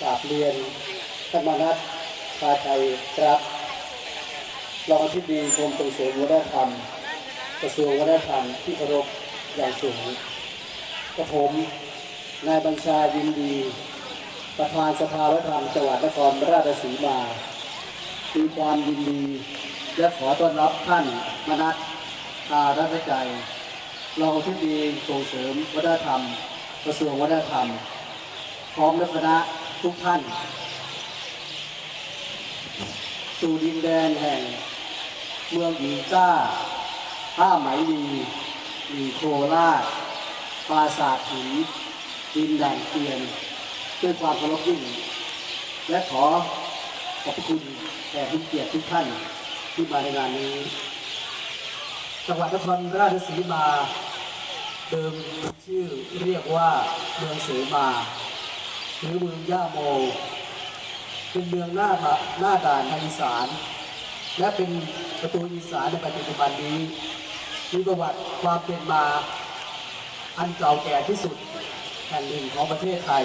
กราบเรียนท่านมนัทพาไทยครับรองอธิบดีกรมส่งเสริมวัฒนธรรม กระทรวงวัฒนธรรมที่เคารพอย่างสูงกระผมนายบัญชายินดี ประธานสภาวัฒนธรรมจังหวัดนครราชสีมามีความยินดีและขอต้อนรับท่านมนัทอารัตใจรองอธิบดีส่งเสริมวัฒนธรรม กระทรวงวัฒนธรรม พร้อมและคณะ ทุกท่าน สู่ดินแดนแห่ง เมืองหญิงจ้าผ้าไหมลีหลีโคราชปราสาทหินดินแด่างเตียน ด้วยความเคารพยิ่ง และขอขอบคุณแก่ทุกเกียรติทุกท่านที่มาในงานนี้ จังหวัดนครราชสีมา เดิมชื่อเรียกว่าเมืองเสมา หรือเมืองย่าโม เป็นเมืองหน้าด่าหน้าด่านทางอีสาน และเป็นประตูอีสานในปัจจุบันนี้มีประวัติความเป็นมาอันเก่าแก่ที่สุดแห่งหนึ่งของประเทศไทย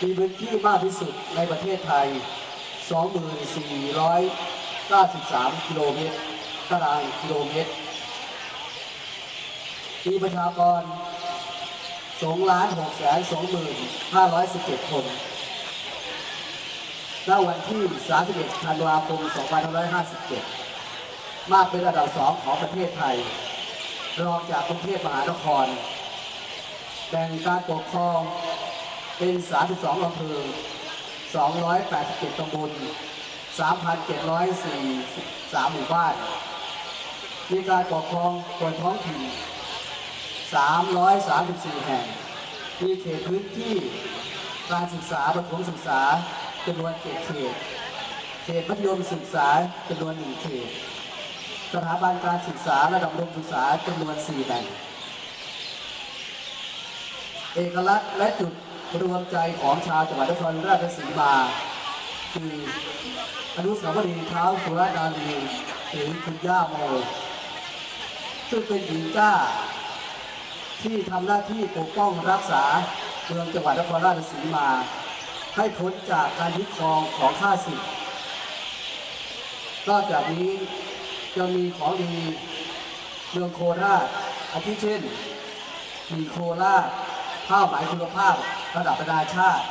มีพื้นที่มากที่สุดในประเทศไทย 2493 กิโลเมตรตารางกิโลเมตร มีประชากร 2ล้าน6แสน2หมื่น517คนณวันที่ 31 ธันวาคม 2557 มากเป็นระดับสองของประเทศไทย รองจากกรุงเทพมหานคร แบ่งการปกครองเป็น 32อำเภอ 287 ตำบล 3,743 หมู่บ้าน มีการปกครองส่วนท้องถิ่น 334 แห่ง มีเขตพื้นที่การศึกษาประถมศึกษาจำนวนเจ็ดเขต เขตมัธยมศึกษาจำนวนหนึ่งเขต สถาบันการศึกษาระดับอุดมศึกษาจำนวนสี่แห่ง เอกลักษณ์และจุดรวมใจของชาวจังหวัดนครราชสีมาคืออนุสาวรีย์เท้าสุรนารีหรือคุณย่าโมซึ่งเป็นหญิงก้า ที่ทำหน้าที่ปกป้องรักษาเมืองจังหวัดนครราชสีมา ให้พ้นจากการยึดครองของข้าศึกนอกจากนี้ยังมีของดีเมืองโคราชอาทิเช่น มีโคราชข้าวหมายคุณภาพระดับนานาชาติ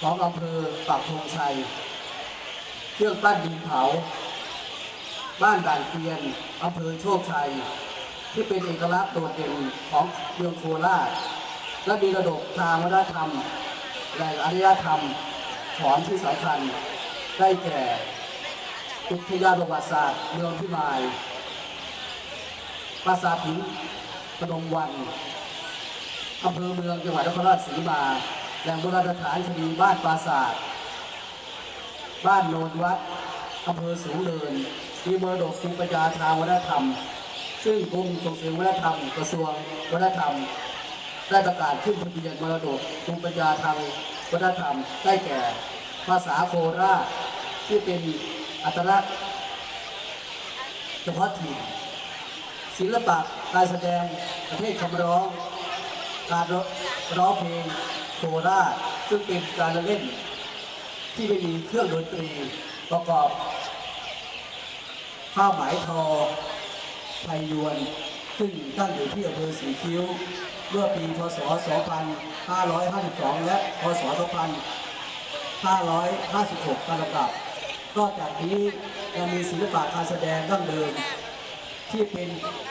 ของอำเภอปักธงชัย เครื่องปั้นดินเผา บ้านด่านเกวียนอำเภอโชคชัย ที่เป็นเอกลักษณ์โดดเด่นของเมืองโคราชและมีระดบทางวัฒนธรรม แล่งอารยธรรมของที่สำคัญได้แก่อุทยานประวัติศาสตร์เมืองพิมาย ปราสาทหินพนมวันอำเภอเมืองจังหวัดนครราชสีมาแหล่งโบราณสถานคดีบ้านปราสาท บ้านโนนวัดอำเภอสูงเนินมีมรดกภูมิปัญญาทางวัฒนธรรม ซึ่งกรมส่งเสริมวัฒนธรรมกระทรวงวัฒนธรรม ได้ประกาศขึ้นทะเบียนมรดกภูมิปัญญาทางวัฒนธรรมได้แก่ ภาษาโคราชที่เป็นอัตลักษณ์เฉพาะถิ่นศิลปะการแสดงประเภทคำร้อง การร้องเพลงโคราชซึ่งเป็นการเล่น ที่ไม่มีเครื่องดนตรีประกอบผ้าไหมทอ ไทยยวน ซึ่งตั้งอยู่ที่อำเภอสีคิ้ว เมื่อปีพศ 2552 และพศ 2556ตามลำดับนอกจากนี้ยังมีศิลปะการแสดงดั้งเดิม ที่เป็น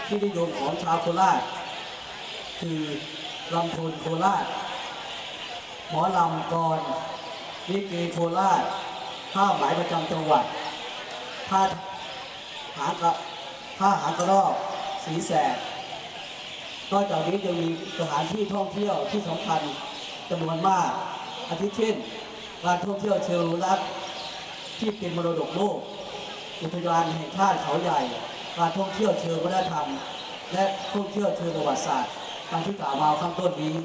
ที่นิยมของชาวโคราช คือลำโพนโคราช หมอลำกรลิเกโคราชผ้าไหมประจำจังหวัดผ้าหากระ ผ้าหางกระรอกสีแสดนอกจากนี้ยังมีสถานที่ท่องเที่ยวที่สำคัญจำนวนมาก อาทิเช่นการท่องเที่ยวเชิงอนุรักที่เป็นมรดกโลก อุทยานแห่งชาติเขาใหญ่ การท่องเที่ยวเชิงวัฒนธรรม และท่องเที่ยวเชิงประวัติศาสตร์ตามที่กล่าวมาข้างต้นนี้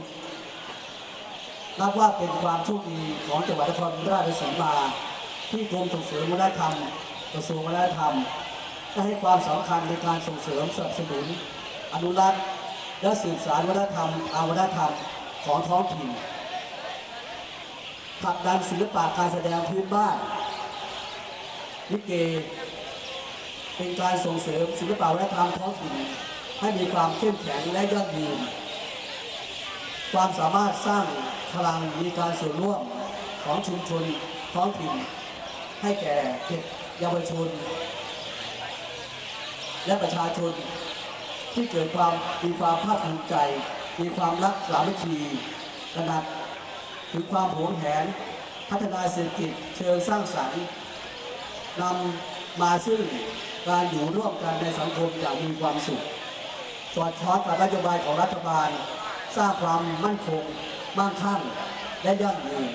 นับว่าเป็นความโชคดีของจังหวัดนครราชสีมา ที่กรมส่งเสริมวัฒนธรรมกระทรวงวัฒนธรรม ให้ความสำคัญในการส่งเสริมสนับสนุน อนุรักษ์และสืบสานวัฒนธรรมทาวัฒนธรรมของท้องถิ่นผลักดันศิลปะการแสดงพื้นบ้านลิเกเป็นการส่งเสริมศิลปะวัฒนธรรมท้องถิ่นให้มีความเข้มแข็งและยั่งยืน ความสามารถสร้างพลังมีการส่วนร่วมของชุมชนท้องถิ่น ให้แก่เด็กเยาวชน และประชาชน ที่เกิดความมีความภาคภูมิใจ มีความรักสามัคคีระดับถึงความโหวงแหน พัฒนาเศรษฐกิจเชิงสร้างสรรค์นำมาซึ่งการอยู่ร่วมกันในสังคมอย่างมีความสุขสอดคล้องกับนโยบายของรัฐบาล สร้างความมั่นคง มั่งคั่ง และยั่งยืน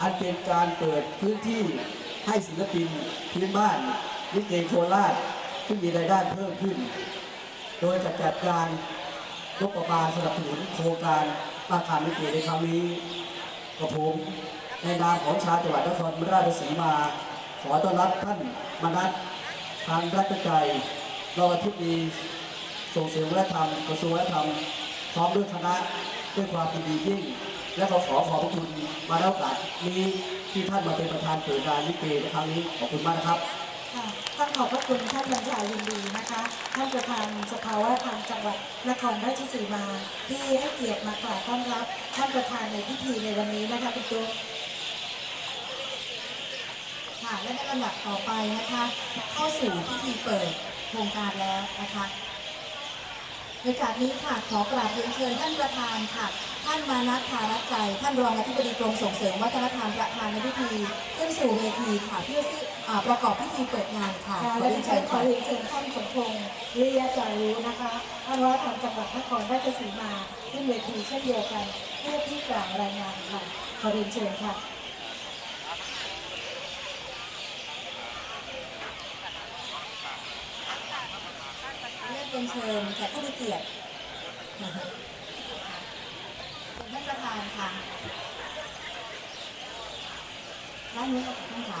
อันเป็นการเปิดพื้นที่ให้ศิลปินพื้นบ้านลิเกโคราช ที่มีรายได้เพิ่มขึ้น โดยจะจัดการงบประมาณสนับสนุนโครงการอาคารลิเกในครั้งนี้กระผมในนามของชาวจังหวัดนครราชสีมา ขอต้อนรับท่านมนัสทางรัฐใจรองอธิบดีส่งเสริมวัฒนธรรมกระทรวงวัฒนธรรมพร้อมด้วยคณะด้วยความยินดียิ่ง และก็ขอขอบพระคุณมาแล้วกาสนี้ที่ท่านมาเป็นประธานเปิดงานลิเกในครั้งนี้ขอบคุณมากนะครับ ต้องขอบพระคุณท่านบรรยายยินดีนะคะ ท่านประธานสภาวะธรรมจังหวัดนครราชสีมา ที่ให้เกียรติมากราบต้อนรับ ท่านประธานในพิธีในวันนี้นะคะคุณตุ๊กค่ะและในลำดับต่อไปนะคะ เข้าสู่พิธีเปิดโครงการแล้วนะคะในโอกาสนี้ค่ะขอกราบเรียนเชิญท่านประธานค่ะ ท่านมานัทธารัตใจ ท่านรองอธิบดีกรมส่งเสริมวัฒนธรรมประธานในพิธี ขึ้นสู่เวทีค่ะเพื่อ ประกอบพิธีเปิดงานค่ะค่ะขอและเรียนดิเชิฉัญนขอค่ะเรียนเชิญท่านสมพงษ์วิริยจารุนะคะท่านว่าการจังหวัดนครราชสีมาขึ้นเวทีเช่นเดียวกันเพื่อที่กล่าวรายงานค่ะขอเรียนเชิญค่ะเรียนเรียนเชิญแขกผู้มีเกียรติเป็นท่านประธานค่ะด้านนี้ก็ท่านค่ะ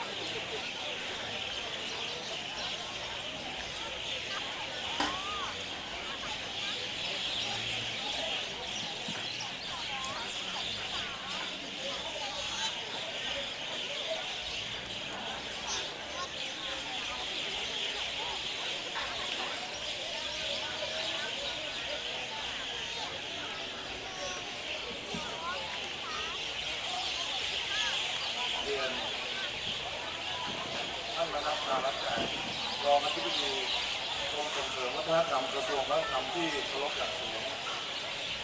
ฒนธรรมกระทรวงวัฒนธรรมที่เคารพอย่างสูง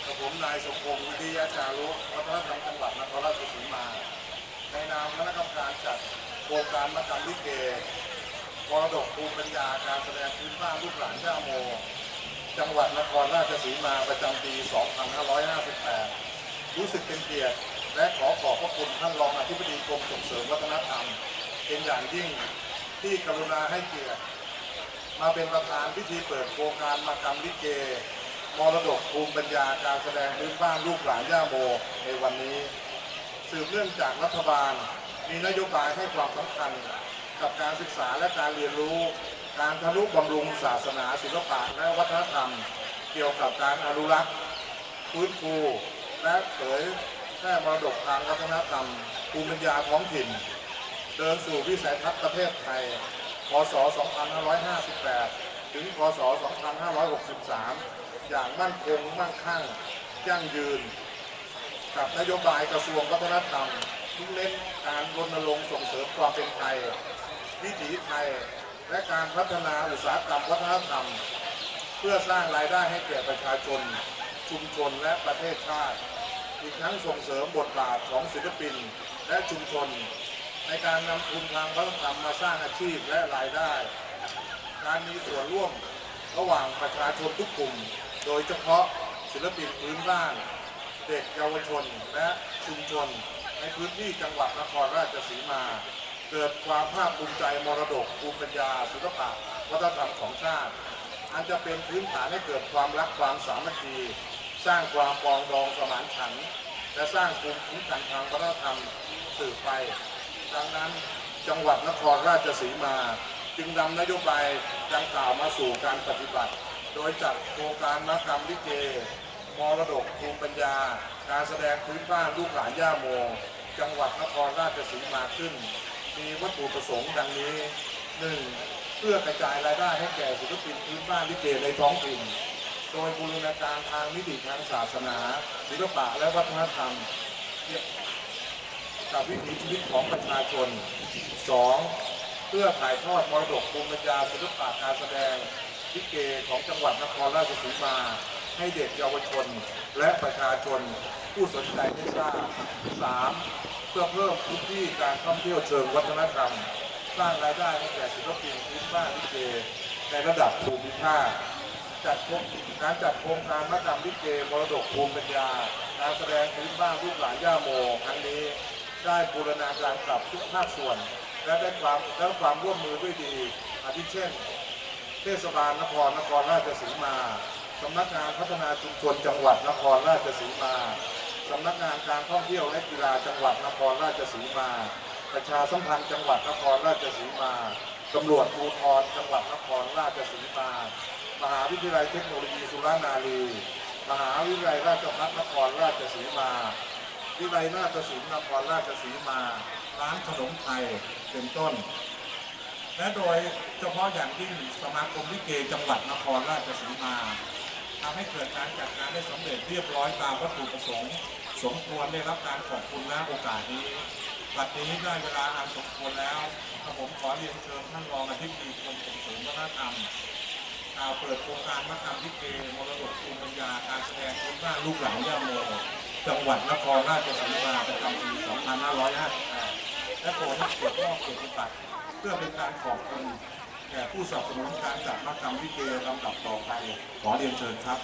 กับผมนายสมพงศ์วิทยาจารุวัฒนธรรมจังหวัดนครราชสีมา ในนามคณะกรรมการจัดโครงการมกรรมลิเกมรดกภูมิปัญญาการแสดงพื้นบ้านลูกหลานย่าโม จังหวัดนครราชสีมาประจำปี 2558 รู้สึกเป็นเกียรติและขอขอบพระคุณท่านรองอธิบดีกรมส่งเสริมวัฒนธรรม เป็นอย่างยิ่งที่กรุณาให้เกียรติ มาเป็นประธานพิธีเปิดโครงการมากรรมลิเกมรดกภูมิปัญญาการแสดงพื้นบ้านลูกหลานย่าโมในวันนี้ สืบเนื่องจากรัฐบาล มีนโยบายให้ความสำคัญกับการศึกษาและการเรียนรู้ การทะลุบำรุงศาสนาศิลปะและวัฒนธรรม เกี่ยวกับการอนุรักษ์ฟื้นฟูและเผยแพร่มรดกทางวัฒนธรรมภูมิปัญญาท้องถิ่น เดินสู่วิสัยทัศน์ประเทศไทย พศ 2558 ถึง พศ 2563 อย่างมั่นคงมั่งคั่งยั่งยืน กับนโยบายกระทรวงวัฒนธรรมที่เน้นการรณรงค์ส่งเสริมความเป็นไทย วิถีไทย และการพัฒนาอุตสาหกรรมวัฒนธรรม เพื่อสร้างรายได้ให้แก่ประชาชน ชุมชนและประเทศชาติ อีกทั้งส่งเสริมบทบาทของศิลปิน และชุมชน ในการนำทุนทางวัฒนธรรมมาสร้างอาชีพและรายได้ การมีส่วนร่วมระหว่างประชาชนทุกกลุ่ม โดยเฉพาะศิลปินพื้นบ้าน เด็กเยาวชนและชุมชน ในพื้นที่จังหวัดนครราชสีมา เกิดความภาคภูมิใจมรดกภูมิปัญญาศิลปะวัฒนธรรมของชาติ อันจะเป็นพื้นฐานให้เกิดความรักความสามัคคีสร้างความปองดองสมานฉันท์และสร้างภูมิคุ้มกันทางวัฒนธรรมสืบไป ดังนั้นจังหวัดนครราชสีมา จึงนำนโยบายดังกล่าวมาสู่การปฏิบัติ โดยจัดโครงการมกรรมลิเกมรดกภูมิปัญญา การแสดงพื้นบ้านลูกหลานย่าโม จังหวัดนครราชสีมาขึ้น มีวัตถุประสงค์ดังนี้ 1. เพื่อกระจายรายได้ให้แก่ศิลปินพื้นบ้านลิเกในท้องถิ่นโดยบูรณาการทางมิติทางศาสนา ศิลปะและวัฒนธรรม กับวิถีชีวิตของประชาชน 2. เพื่อถ่ายทอดมรดกภูมิปัญญาศิลปะการแสดงลิเกของจังหวัดนครราชสีมา ให้เด็กเยาวชน และประชาชนผู้สนใจได้ทราบ 3. เพื่อเพิ่มพื้นที่การท่องเที่ยวเชิงวัฒนธรรม สร้างรายได้ให้แก่ศิลปินพื้นบ้านลิเกในระดับภูมิภาคจัดโครงการจัดโครงการมกรรมลิเกมรดกภูมิปัญญาการแสดงพื้นบ้านลูกหลานย่าโมครั้งนี้ ได้บูรณาการกับทุกภาคส่วน และได้ความและความร่วมมือด้วยดี อาทิเช่น เทศบาลนครนครราชสีมาสำนักงานพัฒนาชุมชนจังหวัดนครราชสีมาสำนักงานการท่องเที่ยวและกีฬาจังหวัดนครราชสีมา ประชาสัมพันธ์จังหวัดนครราชสีมาตำรวจภูธรจังหวัดนครราชสีมา มหาวิทยาลัยเทคโนโลยีสุรานารี มหาวิทยาลัยราชภัฏนครราชสีมา วิทยาลัยนาฏศิลป์นครราชสีมาร้านขนมไทยเป็นต้น และโดยเฉพาะอย่างยิ่งสมาคมลิเกจังหวัดนครราชสีมาทำให้เกิดการจัดงานได้สำเร็จเรียบร้อยตามวัตถุประสงค์ สมควรได้รับการขอบคุณณโอกาสนี้บัดนี้ได้เวลาอันสมควรแล้วผมขอเรียนเชิญท่านรองอธิบดีกรมส่งเสริมวัฒนธรรมกล่าเปิดโครงการมกรรมลิเกมรดกภูมิปัญญาการแสดงพื้นบ้านลูกหลานย่าโม จังหวัดนครราชสีมาประจำปี 2558 และโปรดให้เกียรติมอบเกียรติบัตรเพื่อเป็นการขอบคุณแก่ผู้สนับสนุนการจัดมกรรมลิเกลำดับต่อไป ขอเรียนเชิญครับ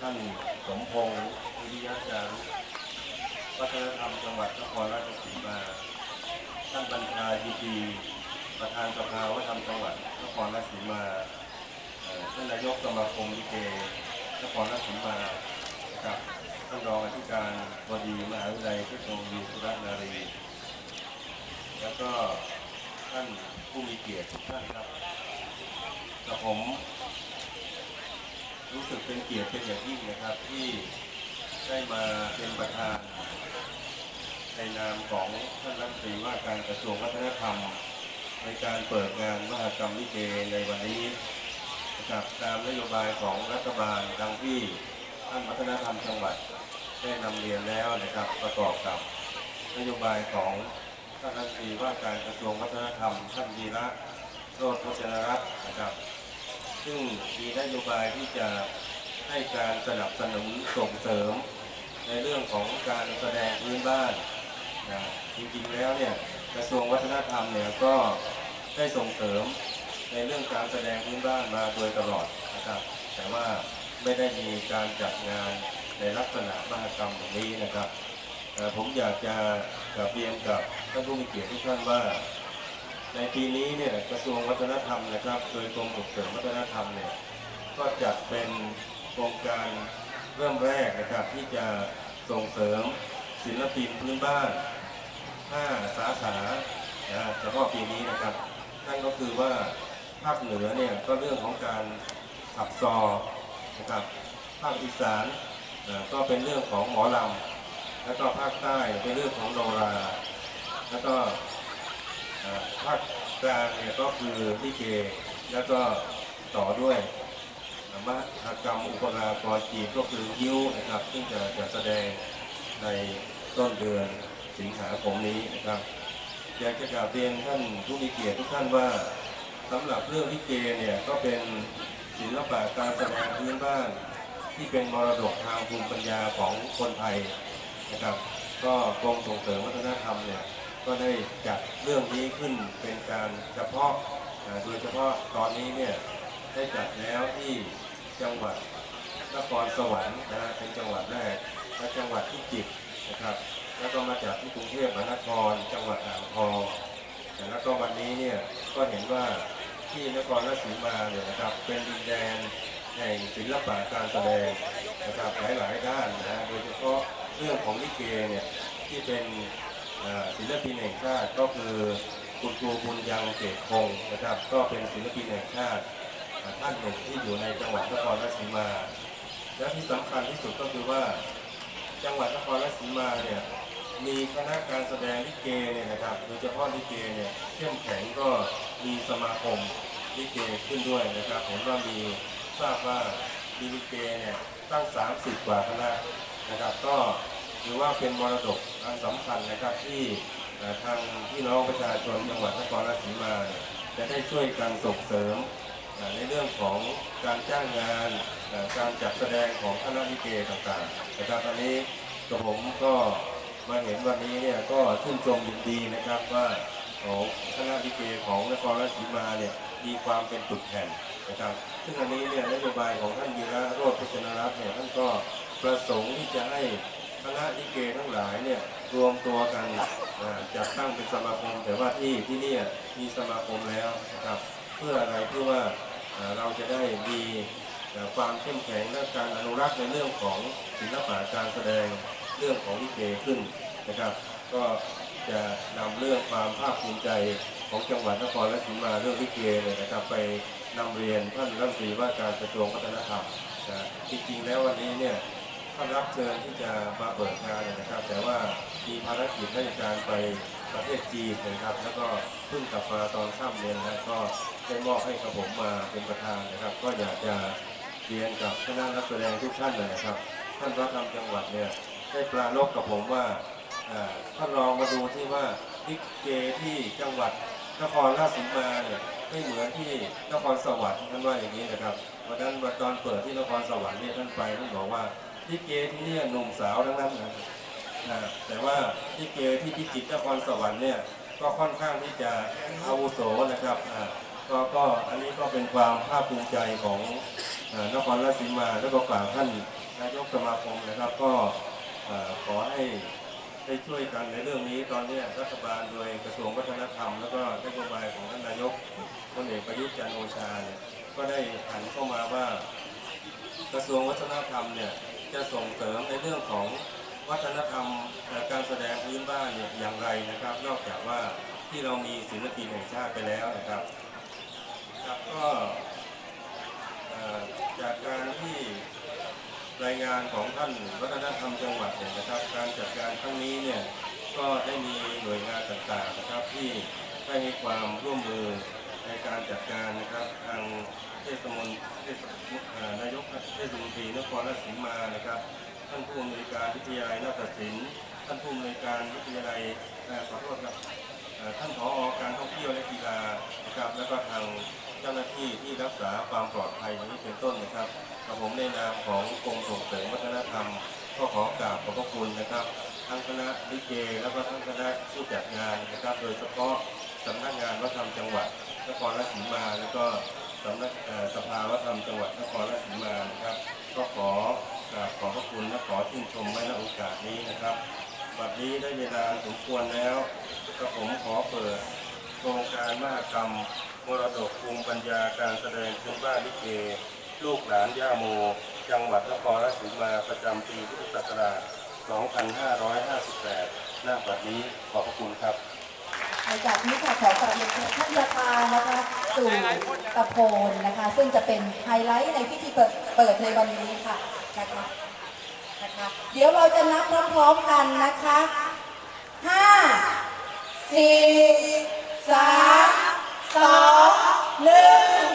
ท่านสมพงศ์วิริยะจารุวัฒนธรรมจังหวัดนครราชสีมา ท่านบัญชายินดี ประธานสภาวัฒนธรรมจังหวัดนครราชสีมาายกสมาคมลิเกนครราชสีมานะครับท่านรองอธิการบดีมหาวิทยาลัยเทคโนโลยีสุรนารี แล้วก็ท่านผู้มีเกียรติทุกท่านครับกับผมรู้สึกเป็นเกียรติเป็นอย่างยิ่งนะครับ ที่ได้มาเป็นประธานในนามของท่านรัฐมนตรีว่าการกระทรวงวัฒนธรรม ในการเปิดงานมหกรรมลิเกในวันนี้ นะครับตามนโยบายของรัฐบาลดังที่ท่านวัฒนธรรมจังหวัดได้นำเรียนแล้วนะครับประกอบกับนโยบายของท่านรัฐมนตรีว่าการกระทรวงวัฒนธรรมท่านวีระโรจน์พจนรัตน์นะครับ ซึ่งมีนโยบายที่จะให้การสนับสนุนส่งเสริม ในเรื่องของการแสดงพื้นบ้านนะจริงๆแล้วเนี่ยกระทรวงวัฒนธรรมเนี่ยก็ได้ส่งเสริม ในเรื่องการแสดงพื้นบ้านมาโดยตลอดนะครับ แต่ว่าไม่ได้มีการจัดงานในลักษณะมหกรรมแบบนี้นะครับผมอยากจะกราบเรียนกับท่านผู้มีเกียรติทุกท่านว่า ในปีนี้เนี่ยกระทรวงวัฒนธรรมนะครับ โดยกรมส่งเสริมวัฒนธรรมเนี่ยก็จัดเป็นโครงการเริ่มแรกนะครับที่จะส่งเสริมศิลปินพื้นบ้าน 5 สาขานะเฉพาะปีนี้นะครับนั่นก็คือว่า ภาคเหนือเนี่ยก็เรื่องของการขับซอนะครับภาคอีสานก็เป็นเรื่องของหมอลำแล้วก็ภาคใต้เป็นเรื่องของโนรา แล้วก็ภาคกลางเนี่ยก็คือลิเกแล้วก็ต่อด้วยมหกรรมอุปรากรจีนก็คือยิ้วนะครับ ซึ่งจะจะแสดงในต้นเดือนสิงหาคมนี้นะครับอยากจะกราบเรียนท่านผู้มีเกียรติทุกท่านว่า สำหรับเรื่องลิเกเนี่ยก็เป็นศิลปะการแสดงพื้นบ้าน ที่เป็นมรดกทางภูมิปัญญาของคนไทยนะครับ ก็กรมส่งเสริมวัฒนธรรมเนี่ยก็ได้จัดเรื่องนี้ขึ้นเป็นการเฉพาะโดยเฉพาะตอนนี้เนี่ยได้จัดแล้วที่จังหวัดนครสวรรค์นะฮะเป็นจังหวัดแรกและจังหวัดพิจิตรนะครับ แล้วก็มาจากที่กรุงเทพมหานคร จังหวัดอ่างทองแล้วก็วันนี้เนี่ยก็เห็นว่า ที่นครราชสีมาเนี่ยนะครับ เป็นดินแดนแห่งศิลปะการแสดงนะครับหลายๆด้านนะฮะโดยเฉพาะเรื่องของลิเกเนี่ยที่เป็นศิลปินแห่งชาติก็คือคุณครูบุญยังเกตคงนะครับ ก็เป็นศิลปินแห่งชาติท่านหนึ่งที่อยู่ในจังหวัดนครราชสีมา และที่สำคัญที่สุดก็คือว่าจังหวัดนครราชสีมาเนี่ยมีคณะการแสดงลิเกเนี่ยนะครับโดยเฉพาะลิเกเนี่ยเข้มแข็งก็มีสมาคม ลิเกขึ้นด้วยนะครับเห็นว่ามีทราบว่ามีลิเกเนี่ยตั้ง 30 กว่าคณะนะครับ ก็ถือว่าเป็นมรดกอันสำคัญนะครับที่ทางพี่น้องประชาชนจังหวัดนครราชสีมาจะได้ช่วยกันส่งเสริมในเรื่องของการจ้างงานการจัดแสดงของคณะลิเกต่างๆนะครับตอนนี้กับผมก็มาเห็นวันนี้เนี่ยก็ชื่นชมยินดีนะครับว่าของคณะลิเกของนครราชสีมาเนี่ย มีความเป็นจุดแข่งนะครับ ซึ่งอันนี้เนี่ยนโยบายของท่านวีระโรจน์พัฒนรัตน์เนี่ยท่านก็ประสงค์ที่จะให้คณะลิเกทั้งหลายเนี่ยรวมตัวกันจัดตั้งเป็นสมาคม แต่ว่าที่ที่นี่มีสมาคมแล้วนะครับเพื่ออะไรเพื่อว่าเราจะได้มีความเข้มแข็งและการอนุรักษ์ในเรื่องของศิลปะการแสดงเรื่องของลิเกขึ้นนะครับ ก็จะนำเรื่องความภาคภูมิใจ ของจังหวัดนครราชสีมาเรื่องลิเกเนี่ยนะครับไปนำเรียนท่านรัฐมนตรีว่าการกระทรวงวัฒนธรรมนะจริงๆแล้ววันนี้เนี่ยท่านรับเชิญที่จะมาเปิดงานนะครับ แต่ว่ามีภารกิจราชการไปประเทศจีนนะครับ แล้วก็เพิ่งกลับมาตอนค่ำเนี่ยนะก็ได้มอบให้กับผมมาเป็นประธานนะครับ ก็อยากจะเรียนกับคณะนักแสดงทุกท่านเลยนะครับ ท่านรัฐธรรมจังหวัดเนี่ยได้ปราลบกับผมว่าอ่าท่านลองมาดูที่ว่าลิเกที่จังหวัด นครราชสีมาเนี่ยไม่เหมือนที่นครสวรรค์ท่านว่าอย่างนี้นะครับวันนั้นวันตอนเปิดที่นครสวรรค์เนี่ยท่านไปท่านบอกว่าลิเกที่เนี่ยหนุ่มสาวทั้งนั้นนะนะแต่ว่าที่เกที่พิจิตรนครสวรรค์เนี่ยก็ค่อนข้างที่จะอาวุโสนะครับอ่าก็ก็อันนี้ก็เป็นความภาคภูมิใจของนครราชสีมาและก็กล่าวท่านนายกสมาคมนะครับ ก็ขอให้ ได้ช่วยกันในเรื่องนี้ตอนนี้รัฐบาลโดยกระทรวงวัฒนธรรม แล้วก็นโยบายของท่านนายกพลเอกประยุทธ์จันทร์โอชาเนี่ยก็ได้หันเข้ามาว่า กระทรวงวัฒนธรรมเนี่ยจะส่งเสริมในเรื่องของวัฒนธรรมการแสดงพื้นบ้านเนี่ยอย่างไรนะครับ นอกจากว่าที่เรามีศิลปินแห่งชาติไปแล้วนะครับครับก็จากการที่ รายงานของท่านวัฒนธรรมจังหวัดเนี่ยนะครับ การจัดการครั้งนี้เนี่ยก็ได้มีหน่วยงานต่างๆนะครับที่ได้ให้ความร่วมมือในการจัดการนะครับทางเทศมนเทศเอ่อนายกเทศมนตรีนครราชสีมานะครับ ท่านผู้อำนวยการวิทยาลัยนาฏศิลป์ท่านผู้อำนวยการวิทยาลัยขอโทษครับท่านผอการท่องเที่ยวและกีฬานะครับแล้วก็ทาง จ้าหน้าที่ที่รักษาความปลอดภัยอย่างนี้เป็นต้นนะครับกับผมในนามของกรมส่งเสริมวัฒนธรรม ก็ขอกราบขอบพระคุณนะครับ ทั้งคณะลิเกแล้วก็ทั้งคณะผู้จัดงานนะครับ โดยเฉพาะสำนักงานวัฒนธรรมจังหวัดนครราชสีมาแล้วก็สำนักสภาวัฒนธรรมจังหวัดนครราชสีมานะครับ ก็ขอกราบขอบพระคุณและขอชื่นชมไว้ในโอกาสนี้นะครับบัดนี้ได้เวลาสมควรแล้วก็ผมขอเปิด โครงการมหกรรม มรดกภูมิปัญญาการแสดงพื้นบ้านลิเก ลูกหลานย่าโม จังหวัดนครราชสีมาประจำปีพุทธศักราช 2558 หน้าบัดนี้ขอบพระคุณครับในจากนี้ค่ะขอกราบเรียนเชิญท่านประธานนะคะสู่ตะโพนนะคะ ซึ่งจะเป็นไฮไลท์ในพิธีเปิดเปิดในวันนี้ค่ะนะคะนะคะเดี๋ยวเราจะนับพร้อมๆกันนะคะห้าสี่ สามสองหนึ่ง